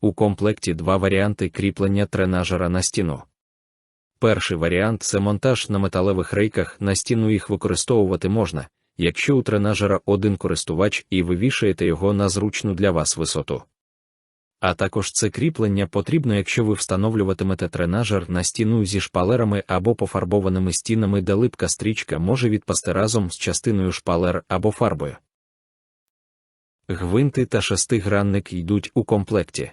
У комплекті два варіанти кріплення тренажера на стіну. Перший варіант це монтаж на металевих рейках, на стіну їх використовувати можна, якщо у тренажера один користувач і ви вішаєте його на зручну для вас висоту. А також це кріплення потрібно, якщо ви встановлюватимете тренажер на стіну зі шпалерами або пофарбованими стінами, де липка стрічка може відпасти разом з частиною шпалер або фарбою. Гвинти та шестигранник йдуть у комплекті.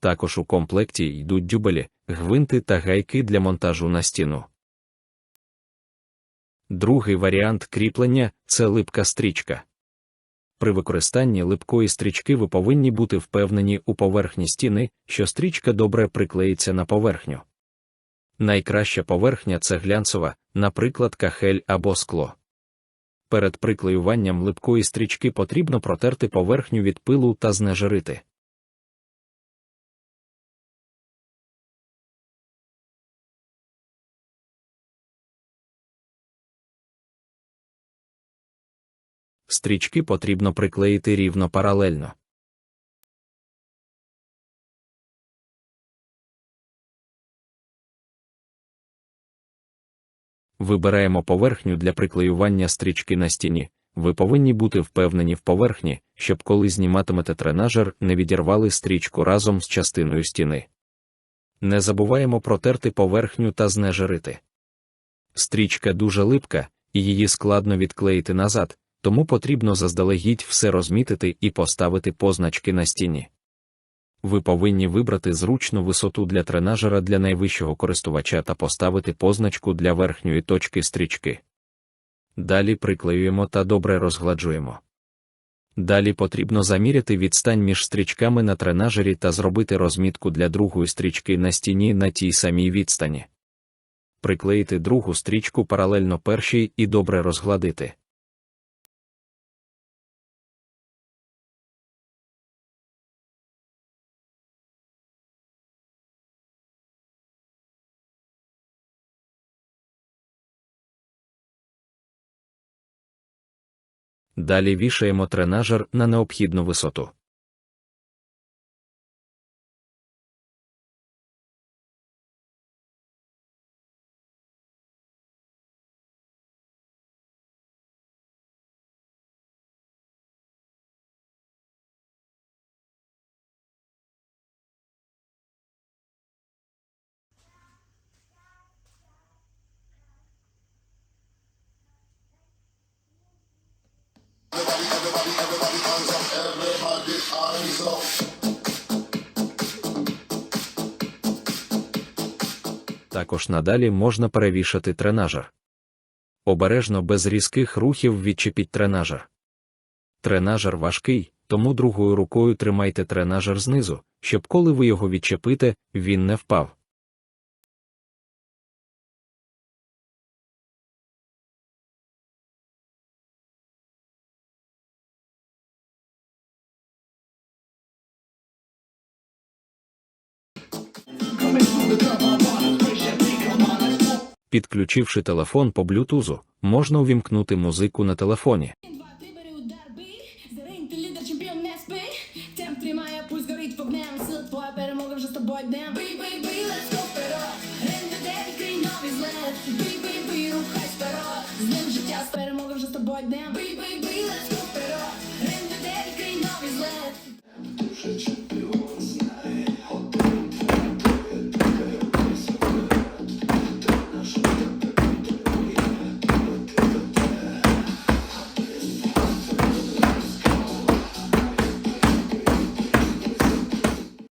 Також у комплекті йдуть дюбелі, гвинти та гайки для монтажу на стіну. Другий варіант кріплення це липка стрічка. При використанні липкої стрічки ви повинні бути впевнені у поверхні стіни, що стрічка добре приклеїться на поверхню. Найкраща поверхня це глянцева, наприклад, кахель або скло. Перед приклеюванням липкої стрічки потрібно протерти поверхню від пилу та знежирити. Стрічки потрібно приклеїти рівно паралельно. Вибираємо поверхню для приклеювання стрічки на стіні. Ви повинні бути впевнені в поверхні, щоб коли зніматимете тренажер, не відірвали стрічку разом з частиною стіни. Не забуваємо протерти поверхню та знежирити. Стрічка дуже липка, і її складно відклеїти назад, тому потрібно заздалегідь все розмітити і поставити позначки на стіні. Ви повинні вибрати зручну висоту для тренажера для найвищого користувача та поставити позначку для верхньої точки стрічки. Далі приклеюємо та добре розгладжуємо. Далі потрібно заміряти відстань між стрічками на тренажері та зробити розмітку для другої стрічки на стіні на тій самій відстані. Приклеїти другу стрічку паралельно першій і добре розгладити. Далі вішаємо тренажер на необхідну висоту. Також надалі можна перевішати тренажер. Обережно без різких рухів відчепіть тренажер. Тренажер важкий, тому другою рукою тримайте тренажер знизу, щоб коли ви його відчепите, він не впав. Підключивши телефон по блютузу, можна увімкнути музику на телефоні. Два,